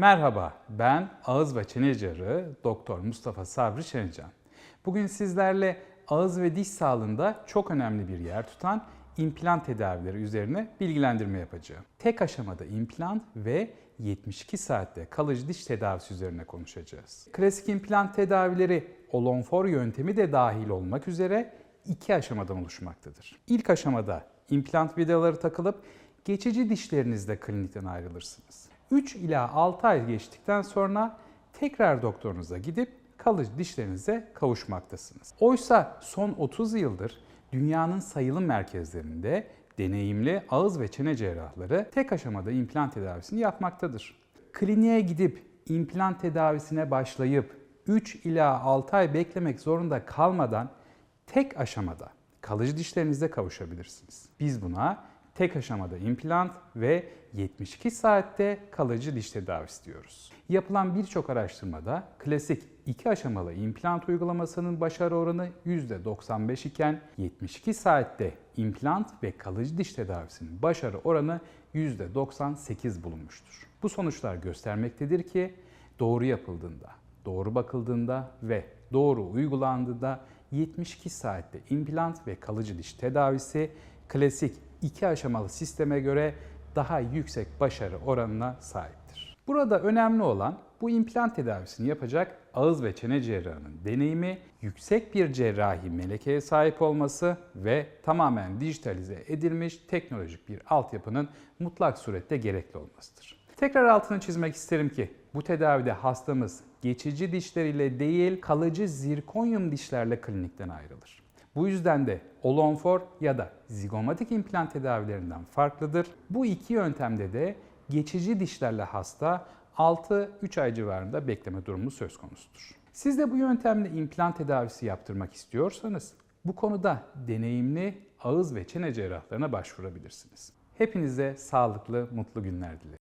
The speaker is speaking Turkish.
Merhaba, ben ağız ve çene cerrahı Doktor Mustafa Sabri Şencan. Bugün sizlerle ağız ve diş sağlığında çok önemli bir yer tutan implant tedavileri üzerine bilgilendirme yapacağım. Tek aşamada implant ve 72 saatte kalıcı diş tedavisi üzerine konuşacağız. Klasik implant tedavileri Olonfor yöntemi de dahil olmak üzere iki aşamadan oluşmaktadır. İlk aşamada implant vidaları takılıp geçici dişlerinizle klinikten ayrılırsınız. 3 ila 6 ay geçtikten sonra tekrar doktorunuza gidip kalıcı dişlerinize kavuşmaktasınız. Oysa son 30 yıldır dünyanın sayılı merkezlerinde deneyimli ağız ve çene cerrahları tek aşamada implant tedavisini yapmaktadır. Kliniğe gidip implant tedavisine başlayıp 3 ila 6 ay beklemek zorunda kalmadan tek aşamada kalıcı dişlerinize kavuşabilirsiniz. Biz buna tek aşamada implant ve 72 saatte kalıcı diş tedavisi diyoruz. Yapılan birçok araştırmada klasik iki aşamalı implant uygulamasının başarı oranı %95 iken 72 saatte implant ve kalıcı diş tedavisinin başarı oranı %98 bulunmuştur. Bu sonuçlar göstermektedir ki doğru yapıldığında, doğru bakıldığında ve doğru uygulandığında 72 saatte implant ve kalıcı diş tedavisi klasik iki aşamalı sisteme göre daha yüksek başarı oranına sahiptir. Burada önemli olan bu implant tedavisini yapacak ağız ve çene cerrahının deneyimi, yüksek bir cerrahi melekeye sahip olması ve tamamen dijitalize edilmiş teknolojik bir altyapının mutlak surette gerekli olmasıdır. Tekrar altını çizmek isterim ki bu tedavide hastamız geçici dişleriyle değil kalıcı zirkonyum dişlerle klinikten ayrılır. Bu yüzden de Olonfor ya da zigomatik implant tedavilerinden farklıdır. Bu iki yöntemde de geçici dişlerle hasta 6-3 ay civarında bekleme durumu söz konusudur. Siz de bu yöntemle implant tedavisi yaptırmak istiyorsanız bu konuda deneyimli ağız ve çene cerrahlarına başvurabilirsiniz. Hepinize sağlıklı, mutlu günler dilerim.